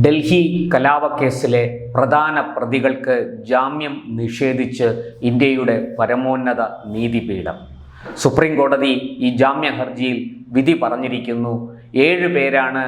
ഡൽഹി കലാപക്കേസിലെ പ്രധാന പ്രതികൾക്ക് ജാമ്യം നിഷേധിച്ച് ഇന്ത്യയുടെ പരമോന്നത നീതിപീഠം. സുപ്രീം കോടതി ഈ ജാമ്യ ഹർജിയിൽ വിധി പറഞ്ഞിരിക്കുന്നു. ഏഴ് പേരാണ്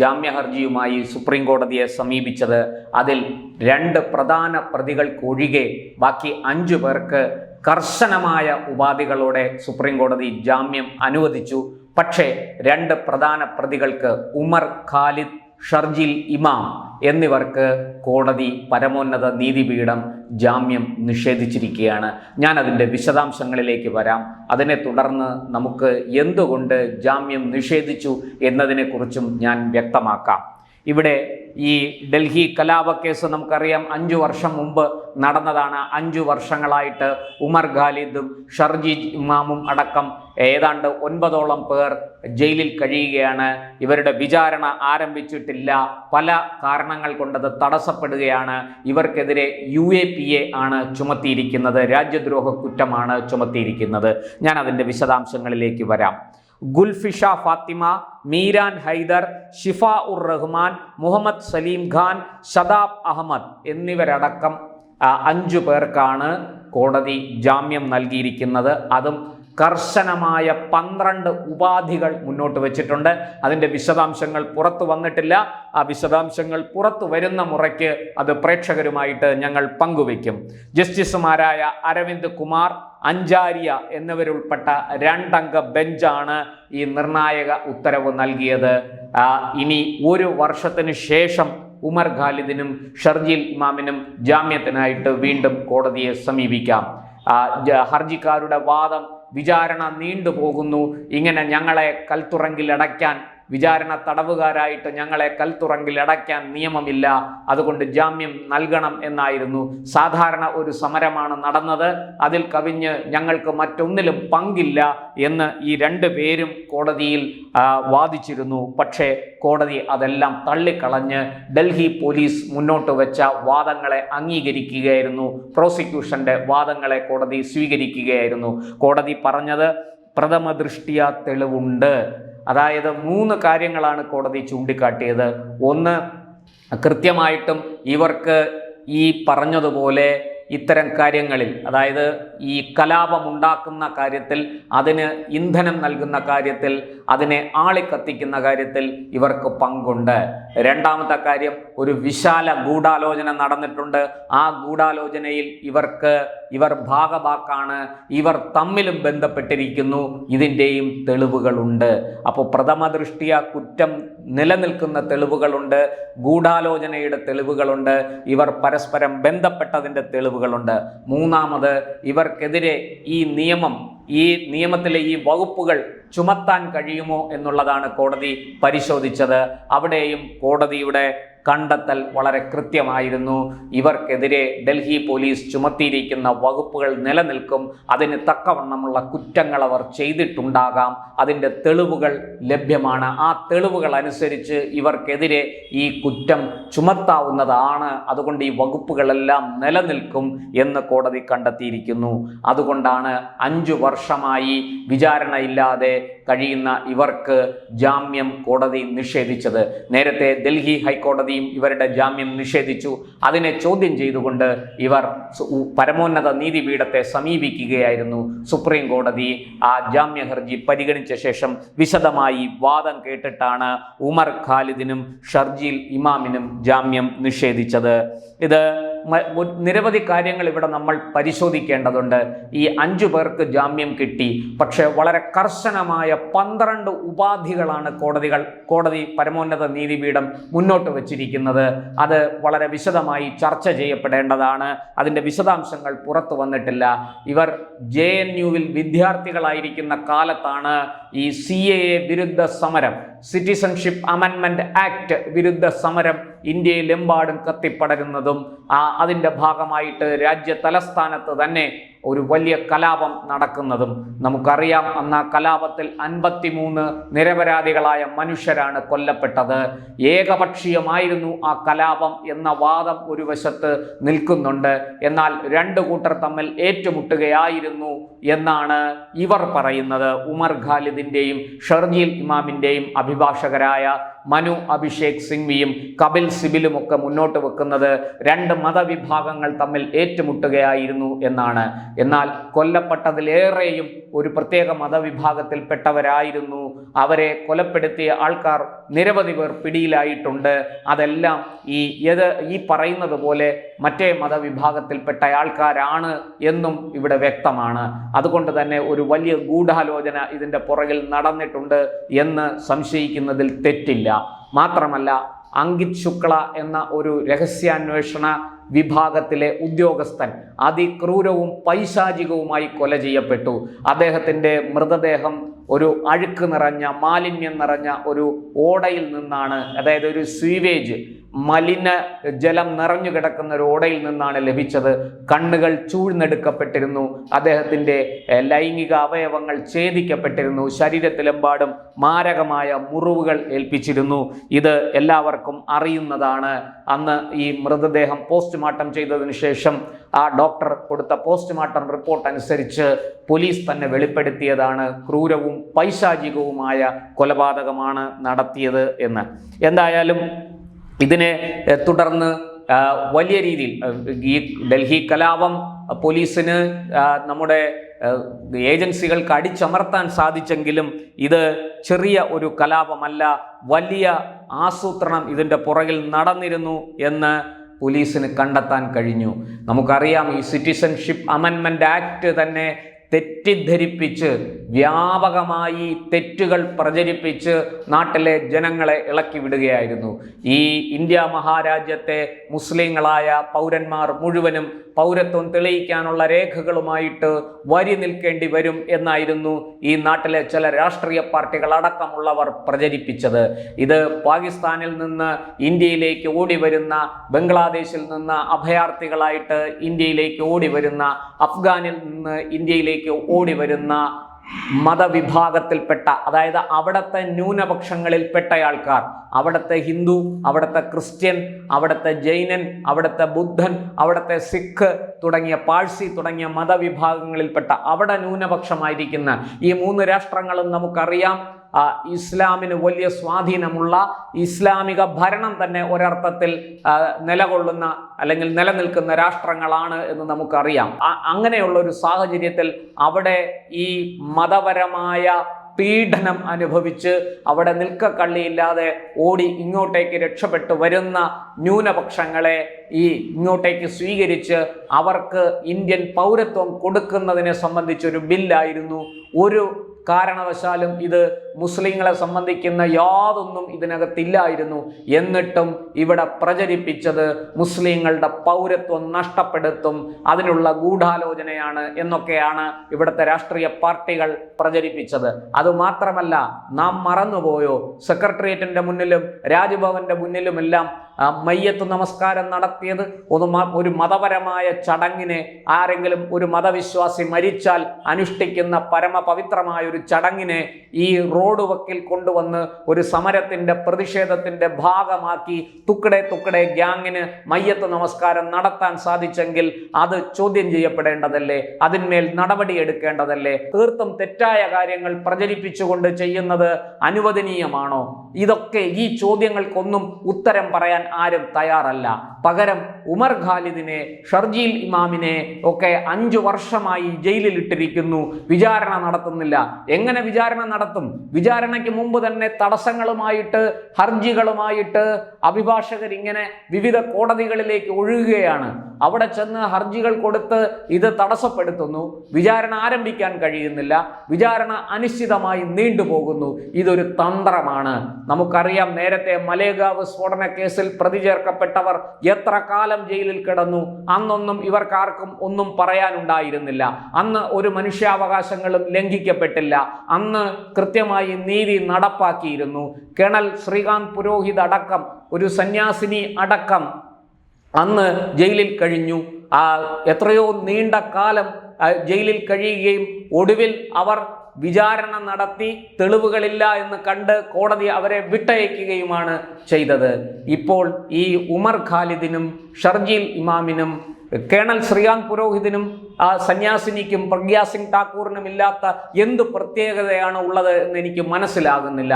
ജാമ്യ ഹർജിയുമായി സുപ്രീം കോടതിയെ സമീപിച്ചത്. അതിൽ രണ്ട് പ്രധാന പ്രതികൾക്കൊഴികെ ബാക്കി അഞ്ചു പേർക്ക് കർശനമായ ഉപാധികളോടെ സുപ്രീം കോടതി ജാമ്യം അനുവദിച്ചു. പക്ഷേ രണ്ട് പ്രധാന പ്രതികൾക്ക് ഉമർ ഖാലിദ് ഷർജിൽ ഇമാം എന്നിവർക്ക് കോടതി പരമോന്നത നീതിപീഠം ജാമ്യം നിഷേധിച്ചിരിക്കുകയാണ്. ഞാൻ അതിന്റെ വിശദാംശങ്ങളിലേക്ക് വരാം. അതിനെ തുടർന്ന് നമുക്ക് എന്തുകൊണ്ട് ജാമ്യം നിഷേധിച്ചു എന്നതിനെക്കുറിച്ചും ഞാൻ വ്യക്തമാക്കാം. ഇവിടെ ഈ ഡൽഹി കലാപ കേസ് നമുക്കറിയാം. അഞ്ചു വർഷം മുമ്പ് നടന്നതാണ്. അഞ്ചു വർഷങ്ങളായിട്ട് ഉമർ ഖാലിദും ഷർജി ഇമാമും അടക്കം ഏതാണ്ട് ഒൻപതോളം പേർ ജയിലിൽ കഴിയുകയാണ്. ഇവരുടെ വിചാരണ ആരംഭിച്ചിട്ടില്ല. പല കാരണങ്ങൾ കൊണ്ടത് തടസ്സപ്പെടുകയാണ്. ഇവർക്കെതിരെ യു എ പി എ ആണ് ചുമത്തിയിരിക്കുന്നത്. രാജ്യദ്രോഹ കുറ്റമാണ് ചുമത്തിയിരിക്കുന്നത്. ഞാൻ അതിന്റെ വിശദാംശങ്ങളിലേക്ക് വരാം. ഗുൽഫിഷ ഫാത്തിമ മീരാൻ ഹൈദർ ഷിഫ ഉർ റഹ്മാൻ മുഹമ്മദ് സലീം ഖാൻ ഷദാബ് അഹമ്മദ് എന്നിവരടക്കം അഞ്ചു പേർക്കാണ് കോടതി ജാമ്യം നൽകിയിരിക്കുന്നത്. അതും കർശനമായ പന്ത്രണ്ട് ഉപാധികൾ മുന്നോട്ട് വെച്ചിട്ടുണ്ട്. അതിന്റെ വിശദാംശങ്ങൾ പുറത്തു വന്നിട്ടില്ല. ആ വിശദാംശങ്ങൾ പുറത്തു വരുന്ന മുറയ്ക്ക് അത് പ്രേക്ഷകരുമായിട്ട് ഞങ്ങൾ പങ്കുവയ്ക്കും. ജസ്റ്റിസുമാരായ അരവിന്ദ് കുമാർ അഞ്ചാരിയ എന്നിവരുൾപ്പെട്ട രണ്ടംഗ ബെഞ്ചാണ് ഈ നിർണായക ഉത്തരവ് നൽകിയത്. ഇനി ഒരു വർഷത്തിന് ശേഷം ഉമർ ഖാലിദിനും ഷർജിൽ ഇമാമിനും ജാമ്യത്തിനായിട്ട് വീണ്ടും കോടതിയെ സമീപിക്കാം. ഹർജിക്കാരുടെ വാദം വിചാരണ നീണ്ടുപോകുന്നു. ഇങ്ങനെ ഞങ്ങളെ കൽത്തുറങ്കിൽ അടയ്ക്കാൻ വിചാരണ തടവുകാരായിട്ട് ഞങ്ങളെ കൽത്തുറങ്കിൽ അടയ്ക്കാൻ നിയമമില്ല. അതുകൊണ്ട് ജാമ്യം നൽകണം എന്നായിരുന്നു. സാധാരണ ഒരു സമരമാണ് നടന്നത്. അതിൽ കവിഞ്ഞ് ഞങ്ങൾക്ക് മറ്റൊന്നിലും പങ്കില്ല എന്ന് ഈ രണ്ട് പേരും കോടതിയിൽ വാദിച്ചിരുന്നു. പക്ഷേ കോടതി അതെല്ലാം തള്ളിക്കളഞ്ഞ് ഡൽഹി പോലീസ് മുന്നോട്ട് വെച്ച വാദങ്ങളെ അംഗീകരിക്കുകയായിരുന്നു. പ്രോസിക്യൂഷന്റെ വാദങ്ങളെ കോടതി സ്വീകരിക്കുകയായിരുന്നു. കോടതി പറഞ്ഞത് പ്രഥമ ദൃഷ്ടിയ തെളിവുണ്ട്. അതായത് മൂന്ന് കാര്യങ്ങളാണ് കോടതി ചൂണ്ടിക്കാട്ടിയത്. ഒന്ന് കൃത്യമായിട്ടും ഇവർക്ക് ഈ പറഞ്ഞതുപോലെ ഇത്തരം കാര്യങ്ങളിൽ അതായത് ഈ കലാപമുണ്ടാക്കുന്ന കാര്യത്തിൽ അതിന് ഇന്ധനം നൽകുന്ന കാര്യത്തിൽ അതിനെ ആളിക്കത്തിക്കുന്ന കാര്യത്തിൽ ഇവർക്ക് പങ്കുണ്ട്. രണ്ടാമത്തെ കാര്യം ഒരു വിശാല ഗൂഢാലോചന നടന്നിട്ടുണ്ട്. ആ ഗൂഢാലോചനയിൽ ഇവർക്ക് ഇവർ ഭാഗഭാക്കാണ് ഇവർ തമ്മിലും ബന്ധപ്പെട്ടിരിക്കുന്നു ഇതിന്റെയും തെളിവുകളുണ്ട്. അപ്പോൾ പ്രഥമ ദൃഷ്ടിയ കുറ്റം നിലനിൽക്കുന്ന തെളിവുകളുണ്ട് ഗൂഢാലോചനയുടെ തെളിവുകളുണ്ട് ഇവർ പരസ്പരം ബന്ധപ്പെട്ടതിന്റെ തെളിവുകളുണ്ട് മൂന്നാമത് ഇവർക്കെതിരെ ഈ നിയമം ഈ നിയമത്തിലെ ഈ വകുപ്പുകൾ ചുമത്താൻ കഴിയുമോ എന്നുള്ളതാണ് കോടതി പരിശോധിച്ചത്. അവിടെയും കോടതിയുടെ കണ്ടെത്തൽ വളരെ കൃത്യമായിരുന്നു. ഇവർക്കെതിരെ ഡൽഹി പോലീസ് ചുമത്തിയിരിക്കുന്ന വകുപ്പുകൾ നിലനിൽക്കും. അതിന് തക്കവണ്ണമുള്ള കുറ്റങ്ങൾ അവർ ചെയ്തിട്ടുണ്ടാകാം. അതിന്റെ തെളിവുകൾ ലഭ്യമാണ്. ആ തെളിവുകൾ അനുസരിച്ച് ഇവർക്കെതിരെ ഈ കുറ്റം ചുമത്താവുന്നതാണ്. അതുകൊണ്ട് ഈ വകുപ്പുകളെല്ലാം നിലനിൽക്കും എന്ന് കോടതി കണ്ടെത്തിയിരിക്കുന്നു. അതുകൊണ്ടാണ് അഞ്ചു വർഷമായി വിചാരണയില്ലാതെ കഴിയുന്ന ഇവർക്ക് ജാമ്യം കോടതി നിഷേധിച്ചത്. നേരത്തെ ഡൽഹി ഹൈക്കോടതിയും ഇവരുടെ ജാമ്യം നിഷേധിച്ചു. അതിനെ ചോദ്യം ചെയ്തുകൊണ്ട് ഇവർ പരമോന്നത നീതിപീഠത്തെ സമീപിക്കുകയായിരുന്നു. സുപ്രീം കോടതി ആ ജാമ്യ ഹർജി പരിഗണിച്ച ശേഷം വിശദമായി വാദം കേട്ടിട്ടാണ് ഉമർ ഖാലിദിനും ഷർജീൽ ഇമാമിനും ജാമ്യം നിഷേധിച്ചത്. ഇത് നിരവധി കാര്യങ്ങൾ ഇവിടെ നമ്മൾ പരിശോധിക്കേണ്ടതുണ്ട്. ഈ അഞ്ചു പേർക്ക് ജാമ്യം കിട്ടി. പക്ഷേ വളരെ കർശനമായ പന്ത്രണ്ട് ഉപാധികളാണ് കോടതികൾ കോടതി പരമോന്നത നീതിപീഠം മുന്നോട്ട് വച്ചിരിക്കുന്നത്. അത് വളരെ വിശദമായി ചർച്ച ചെയ്യപ്പെടേണ്ടതാണ്. അതിന്റെ വിശദാംശങ്ങൾ പുറത്തു വന്നിട്ടില്ല. ഇവർ ജെ എൻ യുവിൽ വിദ്യാർത്ഥികളായിരിക്കുന്ന കാലത്താണ് ഈ സി എ വിരുദ്ധ സമരം സിറ്റിസൺഷിപ്പ് അമെൻമെന്റ് ആക്ട് വിരുദ്ധ സമരം ഇന്ത്യയിലെമ്പാടും കത്തിപ്പടരുന്നതും ആ അതിന്റെ ഭാഗമായിട്ട് രാജ്യ തലസ്ഥാനത്ത് തന്നെ ഒരു വലിയ കലാപം നടക്കുന്നതും. നമുക്കറിയാം അന്ന് ആ കലാപത്തിൽ അൻപത്തിമൂന്ന് നിരപരാധികളായ മനുഷ്യരാണ് കൊല്ലപ്പെട്ടത്. ഏകപക്ഷീയമായിരുന്നു ആ കലാപം എന്ന വാദം ഒരു വശത്ത് നിൽക്കുന്നുണ്ട്. എന്നാൽ രണ്ട് കൂട്ടർ തമ്മിൽ ഏറ്റുമുട്ടുകയായിരുന്നു എന്നാണ് ഇവർ പറയുന്നത്. ഉമർ ഖാലിദിന്റെയും ഷർജീൽ ഇമാമിന്റെയും അഭിഭാഷകരായ മനു അഭിഷേക് സിംഗ്വിയും കപിൽ സിബിലും ഒക്കെ മുന്നോട്ട് വെക്കുന്നത് രണ്ട് മതവിഭാഗങ്ങൾ തമ്മിൽ ഏറ്റുമുട്ടുകയായിരുന്നു എന്നാണ്. എന്നാൽ കൊല്ലപ്പെട്ടതിലേറെയും ഒരു പ്രത്യേക മതവിഭാഗത്തിൽപ്പെട്ടവരായിരുന്നു. അവരെ കൊലപ്പെടുത്തിയ ആൾക്കാർ നിരവധി പേർ പിടിയിലായിട്ടുണ്ട്. അതെല്ലാം ഈ ഏത് ഈ പറയുന്നത് പോലെ മറ്റേ മതവിഭാഗത്തിൽപ്പെട്ട ആൾക്കാരാണ് എന്നും ഇവിടെ വ്യക്തമാണ്. അതുകൊണ്ട് തന്നെ ഒരു വലിയ ഗൂഢാലോചന ഇതിന്റെ പുറകിൽ നടന്നിട്ടുണ്ട് എന്ന് സംശയിക്കുന്നതിൽ തെറ്റില്ല. മാത്രമല്ല അങ്കിത് ശുക്ല എന്ന ഒരു രഹസ്യാന്വേഷണ വിഭാഗത്തിലെ ഉദ്യോഗസ്ഥൻ അതിക്രൂരവും പൈശാചികവുമായി കൊല ചെയ്യപ്പെട്ടു. അദ്ദേഹത്തിന്റെ മൃതദേഹം ഒരു അഴുക്ക് നിറഞ്ഞ മാലിന്യം നിറഞ്ഞ ഒരു ഓടയിൽ നിന്നാണ് അതായത് ഒരു സ്വീവേജ് മലിന ജലം നിറഞ്ഞു കിടക്കുന്ന ഒരു ഓടയിൽ നിന്നാണ് ലഭിച്ചത്. കണ്ണുകൾ ചൂഴ്ന്നെടുക്കപ്പെട്ടിരുന്നു. അദ്ദേഹത്തിന്റെ ലൈംഗിക അവയവങ്ങൾ ഛേദിക്കപ്പെട്ടിരുന്നു. ശരീരത്തിലെമ്പാടും മാരകമായ മുറിവുകൾ ഏൽപ്പിച്ചിരുന്നു. ഇത് എല്ലാവർക്കും അറിയുന്നതാണ്. അന്ന് ഈ മൃതദേഹം പോസ്റ്റ്മോർട്ടം ചെയ്തതിനു ശേഷം ആ ഡോക്ടർ കൊടുത്ത പോസ്റ്റ്മോർട്ടം റിപ്പോർട്ട് അനുസരിച്ച് പോലീസ് തന്നെ വെളിപ്പെടുത്തിയതാണ് ക്രൂരവും പൈശാചികവുമായ കൊലപാതകമാണ് നടത്തിയത് എന്ന്. എന്തായാലും ഇതിനെ തുടർന്ന് വലിയ രീതിയിൽ ഈ ഡൽഹി കലാപം പോലീസിന് നമ്മുടെ ഏജൻസികൾക്ക് അടിച്ചമർത്താൻ സാധിച്ചെങ്കിലും ഇത് ചെറിയ ഒരു കലാപമല്ല വലിയ ആസൂത്രണം ഇതിന്റെ പുറകിൽ നടന്നിരുന്നു എന്ന് പോലീസിന് കണ്ടെത്താൻ കഴിഞ്ഞു. നമുക്കറിയാം ഈ സിറ്റിസൺഷിപ്പ് അമൻമെന്റ് ആക്ട് തന്നെ തെറ്റിദ്ധരിപ്പിച്ച് വ്യാപകമായി തെറ്റുകൾ പ്രചരിപ്പിച്ച് നാട്ടിലെ ജനങ്ങളെ ഇളക്കി വിടുകയായിരുന്നു ഈ ഇന്ത്യ മഹാരാജ്യത്തെ മുസ്ലിങ്ങളായ പൗരന്മാർ മുഴുവനും പൗരത്വം തെളിയിക്കാനുള്ള രേഖകളുമായിട്ട് വരി നിൽക്കേണ്ടി വരും എന്നായിരുന്നു ഈ നാട്ടിലെ ചില രാഷ്ട്രീയ പാർട്ടികൾ അടക്കമുള്ളവർ പ്രചരിപ്പിച്ചത്. ഇത് പാകിസ്ഥാനിൽ നിന്ന് ഇന്ത്യയിലേക്ക് ഓടി വരുന്ന ബംഗ്ലാദേശിൽ നിന്ന് അഭയാർത്ഥികളായിട്ട് ഇന്ത്യയിലേക്ക് ഓടി വരുന്ന അഫ്ഗാനിൽ നിന്ന് ഇന്ത്യയിലേക്ക് ഓടി വരുന്ന മതവിഭാഗത്തിൽപ്പെട്ട അതായത് അവിടുത്തെ ന്യൂനപക്ഷങ്ങളിൽപ്പെട്ട ആൾക്കാർ അവിടുത്തെ ഹിന്ദു അവിടുത്തെ ക്രിസ്ത്യൻ അവിടുത്തെ ജൈനൻ അവിടുത്തെ ബുദ്ധൻ അവിടുത്തെ സിഖ് തുടങ്ങിയ പാഴ്സി തുടങ്ങിയ മതവിഭാഗങ്ങളിൽപ്പെട്ട അവിടെ ന്യൂനപക്ഷമായിരിക്കുന്ന ഈ മൂന്ന് രാഷ്ട്രങ്ങളും നമുക്കറിയാം. ഇസ്ലാമിന് വലിയ സ്വാധീനമുള്ള ഇസ്ലാമിക ഭരണം തന്നെ ഒരർത്ഥത്തിൽ നിലകൊള്ളുന്ന അല്ലെങ്കിൽ നിലനിൽക്കുന്ന രാഷ്ട്രങ്ങളാണ് എന്ന് നമുക്കറിയാം. അങ്ങനെയുള്ള ഒരു സാഹചര്യത്തിൽ അവിടെ ഈ മതപരമായ പീഡനം അനുഭവിച്ച് അവിടെ നിൽക്കക്കള്ളിയില്ലാതെ ഓടി ഇങ്ങോട്ടേക്ക് രക്ഷപ്പെട്ടു വരുന്ന ന്യൂനപക്ഷങ്ങളെ ഈ ഇങ്ങോട്ടേക്ക് സ്വീകരിച്ച് അവർക്ക് ഇന്ത്യൻ പൗരത്വം കൊടുക്കുന്നതിനെ സംബന്ധിച്ചൊരു ബില്ലായിരുന്നു. ഒരു കാരണവശാലും ഇത് മുസ്ലിങ്ങളെ സംബന്ധിക്കുന്ന യാതൊന്നും ഇതിനകത്തില്ലായിരുന്നു. എന്നിട്ടും ഇവിടെ പ്രചരിപ്പിച്ചത് മുസ്ലിങ്ങളുടെ പൗരത്വം നഷ്ടപ്പെടുത്തും അതിനുള്ള ഗൂഢാലോചനയാണ് എന്നൊക്കെയാണ് ഇവിടുത്തെ രാഷ്ട്രീയ പാർട്ടികൾ പ്രചരിപ്പിച്ചത്. അതുമാത്രമല്ല നാം മറന്നുപോയോ? സെക്രട്ടേറിയറ്റിന്റെ മുന്നിലും രാജ്ഭവന്റെ മുന്നിലുമെല്ലാം മയ്യത്ത് നമസ്കാരം നടത്തിയത് ഒന്ന് ഒരു മതപരമായ ചടങ്ങിനെ ആരെങ്കിലും ഒരു മതവിശ്വാസി മരിച്ചാൽ അനുഷ്ഠിക്കുന്ന പരമപവിത്രമായ ഒരു ചടങ്ങിനെ ഈ റോഡ് വക്കിൽ കൊണ്ടുവന്ന് ഒരു സമരത്തിന്റെ പ്രതിഷേധത്തിന്റെ ഭാഗമാക്കി തുക്കടെ തുക്കടെ ഗ്യാങ്ങിന് മയ്യത്ത് നമസ്കാരം നടത്താൻ സാധിച്ചെങ്കിൽ അത് ചോദ്യം ചെയ്യപ്പെടേണ്ടതല്ലേ? അതിന്മേൽ നടപടി എടുക്കേണ്ടതല്ലേ? തീർത്തും തെറ്റായ കാര്യങ്ങൾ പ്രചരിപ്പിച്ചുകൊണ്ട് ചെയ്യുന്നത് അനുവദനീയമാണോ? ഇതൊക്കെ ഈ ചോദ്യങ്ങൾക്കൊന്നും ഉത്തരം പറയാൻ ആരും തയ്യാറല്ല. പകരം ഉമർ ഖാലിദിനെ ഷർജീൽ ഇമാമിനെ ഒക്കെ അഞ്ചു വർഷമായി ജയിലിലിട്ടിരിക്കുന്നു. വിചാരണ നടത്തുന്നില്ല. എങ്ങനെ വിചാരണ നടത്തും? വിചാരണയ്ക്ക് മുമ്പ് തന്നെ തടസ്സങ്ങളുമായിട്ട് ഹർജികളുമായിട്ട് അഭിഭാഷകർ ഇങ്ങനെ വിവിധ കോടതികളിലേക്ക് ഒഴുകുകയാണ്. അവിടെ ചെന്ന് ഹർജികൾ കൊടുത്ത് ഇത് തടസ്സപ്പെടുത്തുന്നു. വിചാരണ ആരംഭിക്കാൻ കഴിയുന്നില്ല. വിചാരണ അനിശ്ചിതമായി നീണ്ടുപോകുന്നു. ഇതൊരു തന്ത്രമാണ്. നമുക്കറിയാം നേരത്തെ മലേഗാവ് സ്ഫോടന കേസിൽ പ്രതി ചേർക്കപ്പെട്ടവർ എത്ര കാലം ജയിലിൽ കിടന്നു? അന്നൊന്നും ഇവർക്കാർക്കും ഒന്നും പറയാനുണ്ടായിരുന്നില്ല. അന്ന് ഒരു മനുഷ്യാവകാശങ്ങളും ലംഘിക്കപ്പെട്ടില്ല. അന്ന് കൃത്യമായി നീതി നടപ്പാക്കിയിരുന്നു. കേണൽ ശ്രീകാന്ത് പുരോഹിത് അടക്കം ഒരു സന്യാസിനി അടക്കം അന്ന് ജയിലിൽ കഴിഞ്ഞു. എത്രയോ നീണ്ട കാലം ജയിലിൽ കഴിയുകയും ഒടുവിൽ അവർ വിചാരണ നടത്തി തെളിവുകളില്ല എന്ന് കണ്ട് കോടതി അവരെ വിട്ടയക്കുകയുമാണ് ചെയ്തത്. ഇപ്പോൾ ഈ ഉമർ ഖാലിദിനും ഷർജീൽ ഇമാമിനും കേണൽ ശ്രീകാന്ത് പുരോഹിതിനും ആ സന്യാസിനിക്കും പ്രഗ്യാ സിംഗ് ഠാക്കൂറിനും ഇല്ലാത്ത എന്ത് പ്രത്യേകതയാണ് ഉള്ളത് എന്ന് എനിക്ക് മനസ്സിലാകുന്നില്ല.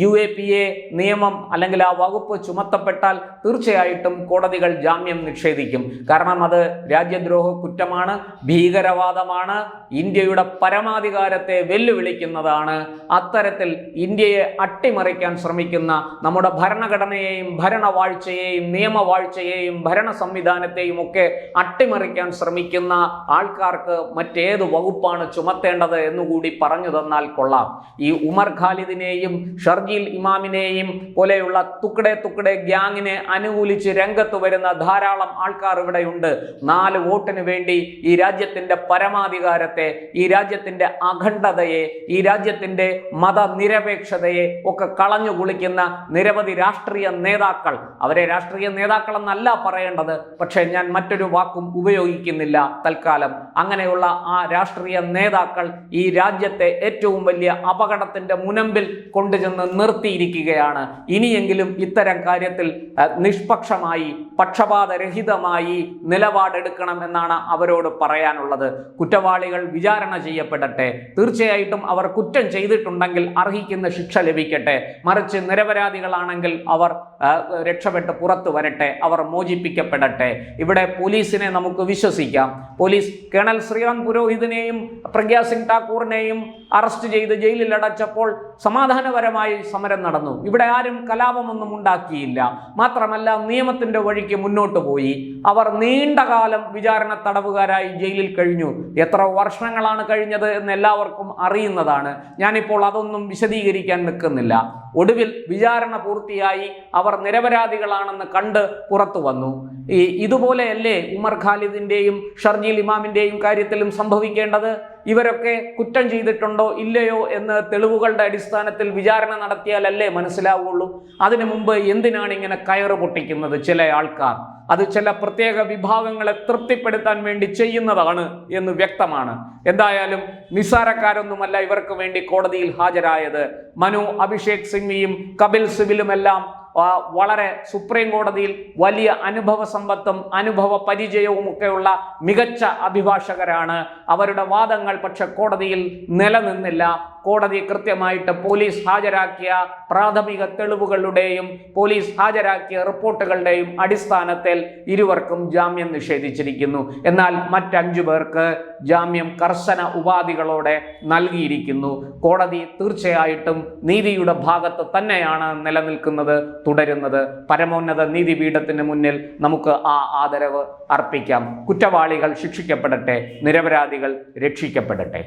യു എ പി എ നിയമം അല്ലെങ്കിൽ ആ വകുപ്പ് ചുമത്തപ്പെട്ടാൽ തീർച്ചയായിട്ടും കോടതികൾ ജാമ്യം നിഷേധിക്കും. കാരണം അത് രാജ്യദ്രോഹ കുറ്റമാണ് ഭീകരവാദമാണ് ഇന്ത്യയുടെ പരമാധികാരത്തെ വെല്ലുവിളിക്കുന്നതാണ്. അത്തരത്തിൽ ഇന്ത്യയെ അട്ടിമറിക്കാൻ ശ്രമിക്കുന്ന നമ്മുടെ ഭരണഘടനയെയും ഭരണവാഴ്ചയെയും നിയമവാഴ്ചയെയും ഭരണ സംവിധാനത്തെയും ഒക്കെ അട്ടിമറിക്കാൻ ശ്രമിക്കുന്ന ആൾക്കാർക്ക് മറ്റേത് വകുപ്പാണ് ചുമത്തേണ്ടത് എന്നുകൂടി പറഞ്ഞു തന്നാൽ കൊള്ളാം. ഈ ഉമർ ഖാലിദിനെയും ഷർജീൽ ഇമാമിനെയും പോലെയുള്ള തുക്കടെ തുക്കടെ ഗ്യാങ്ങിനെ അനുകൂലിച്ച് രംഗത്ത് വരുന്ന ധാരാളം ആൾക്കാർ ഇവിടെയുണ്ട്. നാല് വോട്ടിന് വേണ്ടി ഈ രാജ്യത്തിന്റെ പരമാധികാരത്തെ ഈ രാജ്യത്തിന്റെ അഖണ്ഡതയെ ഈ രാജ്യത്തിന്റെ മതനിരപേക്ഷതയെ ഒക്കെ കളഞ്ഞു കുളിക്കുന്ന നിരവധി രാഷ്ട്രീയ നേതാക്കൾ. അവരെ രാഷ്ട്രീയ നേതാക്കളെന്നല്ല പറയേണ്ടത് പക്ഷേ ഞാൻ മറ്റൊരു വാക്കും ഉപയോഗിക്കുന്നില്ല തൽക്കാലം. അങ്ങനെയുള്ള ആ രാഷ്ട്രീയ നേതാക്കൾ ഈ രാജ്യത്തെ ഏറ്റവും വലിയ അപകടത്തിന്റെ മുനമ്പിൽ കൊണ്ടുചെന്ന് നിർത്തിയിരിക്കുകയാണ്. ഇനിയെങ്കിലും ഇത്തരം കാര്യത്തിൽ നിഷ്പക്ഷമായി പക്ഷപാതരഹിതമായി നിലപാടെടുക്കണം എന്നാണ് അവരോട് പറയാനുള്ളത്. കുറ്റവാളികൾ വിചാരണ ചെയ്യപ്പെടട്ടെ. തീർച്ചയായിട്ടും അവർ കുറ്റം ചെയ്തിട്ടുണ്ടെങ്കിൽ അർഹിക്കുന്ന ശിക്ഷ ലഭിക്കട്ടെ. മറിച്ച് നിരപരാധികളാണെങ്കിൽ അവർ രക്ഷപ്പെട്ട് പുറത്തു വരട്ടെ. അവർ മോചിപ്പിക്കപ്പെടട്ടെ. ഇവിടെ പോലീസിനെ നമുക്ക് വിശ്വസിക്കാം. പോലീസ് കേണൽ ശ്രീറാം പുരോഹിതിനെയും പ്രഗ്യാ സിംഗ് ഠാക്കൂറിനെയും അറസ്റ്റ് ചെയ്ത് ജയിലിൽ അടച്ചപ്പോൾ സമാധാനപരമായി സമരം നടന്നു. ഇവിടെ ആരും കലാപമൊന്നും ഉണ്ടാക്കിയില്ല. മാത്രമല്ല നിയമത്തിന്റെ വഴിക്ക് മുന്നോട്ട് പോയി. അവർ നീണ്ട കാലം വിചാരണ തടവുകാരായി ജയിലിൽ കഴിഞ്ഞു. എത്ര വർഷങ്ങളാണ് കഴിഞ്ഞത് എന്ന് എല്ലാവർക്കും അറിയുന്നതാണ്. ഞാനിപ്പോൾ അതൊന്നും വിശദീകരിക്കാൻ നിൽക്കുന്നില്ല. ഒടുവിൽ വിചാരണ പൂർത്തിയായി. അവർ നിരപരാധികളാണെന്ന് കണ്ട് പുറത്തു വന്നു. ഈ ഇതുപോലെയല്ലേ ഉമർ ഖാലിദിന്റെയും ഷർജീൽ ഇമാമിന്റെയും കാര്യത്തിലും സംഭവിക്കേണ്ടത് ഇവരൊക്കെ കുറ്റം ചെയ്തിട്ടുണ്ടോ ഇല്ലയോ എന്ന് തെളിവുകളുടെ അടിസ്ഥാനത്തിൽ വിചാരണ നടത്തിയാലല്ലേ മനസ്സിലാവുള്ളൂ. അതിനു മുമ്പ് എന്തിനാണ് ഇങ്ങനെ കയറ് പൊട്ടിക്കുന്നത് ചില ആൾക്കാർ? അത് ചില പ്രത്യേക വിഭാഗങ്ങളെ തൃപ്തിപ്പെടുത്താൻ വേണ്ടി ചെയ്യുന്നതാണ് എന്ന് വ്യക്തമാണ്. എന്തായാലും നിസ്സാരക്കാരൊന്നുമല്ല ഇവർക്ക് വേണ്ടി കോടതിയിൽ ഹാജരായത്. മനു അഭിഷേക് സിംഗ്വിയും കപിൽ സിബിലുമെല്ലാം വളരെ സുപ്രീം കോടതിയിൽ വലിയ അനുഭവ സമ്പത്തും അനുഭവ പരിചയവും ഒക്കെയുള്ള മികച്ച അഭിഭാഷകരാണ്. അവരുടെ വാദങ്ങൾ പക്ഷെ കോടതിയിൽ നിലനിന്നില്ല. കോടതി കൃത്യമായിട്ട് പോലീസ് ഹാജരാക്കിയ പ്രാഥമിക തെളിവുകളുടെയും പോലീസ് ഹാജരാക്കിയ റിപ്പോർട്ടുകളുടെയും അടിസ്ഥാനത്തിൽ ഇരുവർക്കും ജാമ്യം നിഷേധിച്ചിരിക്കുന്നു. എന്നാൽ മറ്റഞ്ചു പേർക്ക് ജാമ്യം കർശന ഉപാധികളോടെ നൽകിയിരിക്കുന്നു. കോടതി തീർച്ചയായിട്ടും നീതിയുടെ ഭാഗത്ത് തന്നെയാണ് നിലനിൽക്കുന്നത് തുടരുന്നത്. പരമോന്നത നീതിപീഠത്തിന് മുന്നിൽ നമുക്ക് ആ ആദരവ് അർപ്പിക്കാം. കുറ്റവാളികൾ ശിക്ഷിക്കപ്പെടട്ടെ നിരപരാധികൾ രക്ഷിക്കപ്പെടട്ടെ.